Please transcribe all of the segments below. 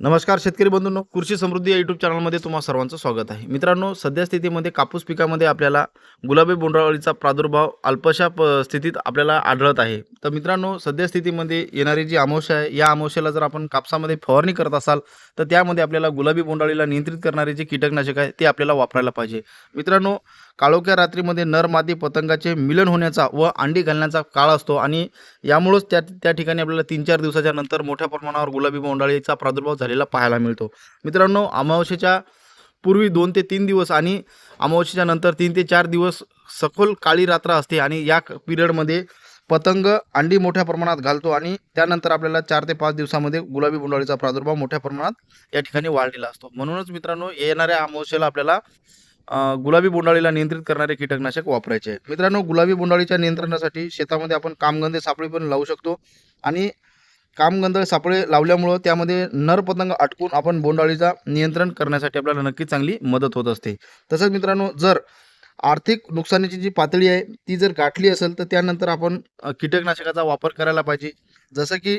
नमस्कार शेतकरी बंधूंनो कृषी समृद्धी या यूट्यूब चॅनलमध्ये तुम्हा सर्वांचं स्वागत आहे. मित्रांनो सध्या स्थितीमध्ये कापूस पिकामध्ये आपल्याला गुलाबी बोंडाळीचा प्रादुर्भाव अल्पशा प स्थितीत आपल्याला आढळत आहे. तर मित्रांनो सध्या स्थितीमध्ये येणारी जी अमावस्या आहे या अमावस्याला जर आपण कापसामध्ये फवारणी करत असाल तर त्यामध्ये आपल्याला गुलाबी बोंडाळीला नियंत्रित करणारे जे कीटकनाशक आहे ते आपल्याला वापरायला पाहिजे. मित्रांनो काळोख्या रात्रीमध्ये नर मादी पतंगाचे मिलन होण्याचा व अंडी घालण्याचा काळ असतो आणि यामुळंच त्या त्या ठिकाणी आपल्याला तीन चार दिवसाच्या नंतर मोठ्या प्रमाणावर गुलाबी बोंडाळीचा प्रादुर्भाव झालेला पाहायला मिळतो. मित्रांनो अमावस्येच्या पूर्वी दोन ते तीन दिवस आणि अमावस्येच्या नंतर तीन ते चार दिवस सखोल काळी रात्र असते आणि या पिरियडमध्ये पतंग अंडी मोठ्या प्रमाणात घालतो आणि त्यानंतर आपल्याला चार ते पाच दिवसामध्ये गुलाबी बोंडाळीचा प्रादुर्भाव मोठ्या प्रमाणात या ठिकाणी वाढलेला असतो. म्हणूनच मित्रांनो येणाऱ्या अमावस्येला आपल्याला गुलाबी बोंडाळीला नियंत्रित करणारे कीटकनाशक वापरायचे आहे मित्रांनो गुलाबी बोंडाळीच्या नियंत्रणासाठी शेतामध्ये आपण कामगंधे सापळे पण लावू शकतो. आणि कामगंध सापळे लावल्यामुळं त्यामध्ये नर पतंग अटकून आपण बोंडाळीचा नियंत्रण करण्यासाठी आपल्याला नक्की चांगली मदत होत असते. तसंच मित्रांनो जर आर्थिक नुकसानीची जी पातळी आहे ती जर गाठली असेल तर त्यानंतर आपण कीटकनाशकाचा वापर करायला पाहिजे. जसं की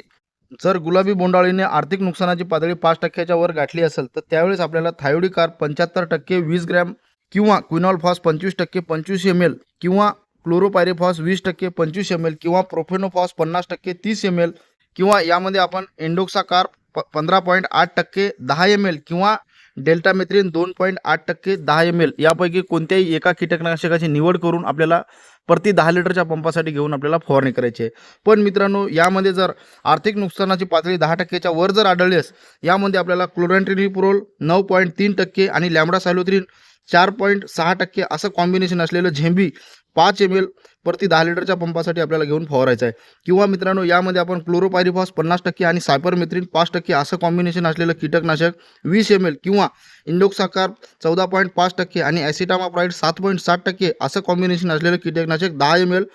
जर गुलाबी बोंडाळीने आर्थिक नुकसानाची पातळी पाच टक्क्याच्या वर गाठली असेल तर त्यावेळेस आपल्याला थायोडी कार पंच्याहत्तर टक्के वीस ग्रॅम किंवा क्विनॉल फॉस पंचवीस टक्के पंचवीस एम एल किंवा क्लोरोपायरेफॉस वीस टक्के पंचवीस एम एल किंवा प्रोफेनोफॉस पन्नास टक्के तीस एम एल किंवा यामध्ये आपण एंडोक्साकार प पंधरा पॉईंट आठ टक्के दहा एम एल किंवा डेल्टामेथ्रिन दोन पॉईंट आठ टक्के दहा एम एल यापैकी कोणत्याही एका कीटकनाशकाची निवड करून आपल्याला प्रति दहा लिटरच्या पंपासाठी घेऊन आपल्याला फवारणी करायची आहे. पण मित्रांनो यामध्ये जर आर्थिक नुकसानाची पातळी दहा टक्क्याच्या वर जर आढळल्यास यामध्ये आपल्याला क्लोरॅन्ट्रिनिपुरोल नऊ पॉईंट तीन टक्के आणि लॅमडा सॅलोथ्रीन चार पॉईंट सहा टक्के असं कॉम्बिनेशन असलेलं झेंबी पाच एम एल प्रति दहा लिटरच्या पंपासाठी आपल्याला घेऊन फवारायचं आहे. किंवा मित्रांनो यामध्ये आपण क्लोरोपायरिफॉस पन्नास टक्के आणि सायपरमेथ्रिन पाच टक्के असं कॉम्बिनेशन असलेलं कीटकनाशक वीस एम एल किंवा इंडोक्साकार चौदा पॉईंट पाच टक्के आणि ॲसिटामाप्राईड सात पॉईंट सात टक्के असं कॉम्बिनेशन असलेलं कीटकनाशक दहा एम एल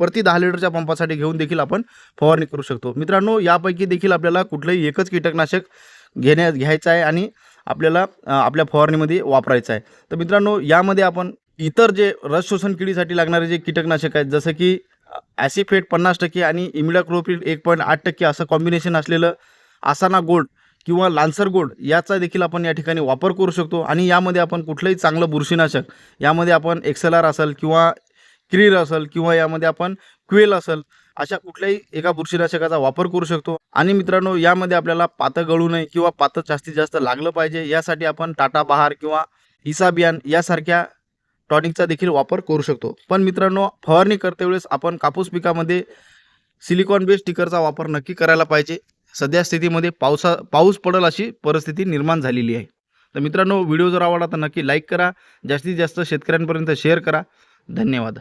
प्रति दहा लिटरच्या पंपासाठी घेऊन देखील आपण फवारणी करू शकतो. मित्रांनो यापैकी देखील आपल्याला कुठलंही एकच कीटकनाशक घेण्या घ्यायचं आहे आणि आपल्याला आपल्या फवारणीमध्ये वापरायचं आहे. तर मित्रांनो यामध्ये आपण इतर जे रस शोषण किडीसाठी लागणारे जे कीटकनाशक आहेत जसं की ॲसिफेट पन्नास टक्के आणि इमिडाक्लोपिड एक पॉईंट आठ टक्के असं कॉम्बिनेशन असलेलं आसाना गोल्ड किंवा लान्सर गोल्ड याचा देखील आपण या ठिकाणी वापर करू शकतो. आणि यामध्ये आपण कुठलंही चांगलं बुरशीनाशक यामध्ये आपण एक्सएल असेल किंवा क्रीर असेल किंवा यामध्ये आपण क्वेल असेल अशा कुठल्याही एका बुरशीनाशकाचा वापर करू शकतो. आणि मित्रांनो यामध्ये आपल्याला पातं गळू नये किंवा पातं जास्तीत जास्त लागलं पाहिजे यासाठी आपण टाटा बहार किंवा इसाबियान यासारख्या टॉनिकचा देखील वापर करू शकतो. पण मित्रांनो फवारणी करते वेळेस आपण कापूस पिकामध्ये सिलिकॉन बेस्ड स्टिकरचा वापर नक्की करायला पाहिजे. सध्या स्थितीमध्ये पावसा पाऊस पडेल अशी परिस्थिती निर्माण झालेली आहे. तर मित्रांनो व्हिडिओ जर आवडला तर नक्की लाईक करा जास्तीत जास्त शेतकऱ्यांपर्यंत शेअर करा. धन्यवाद.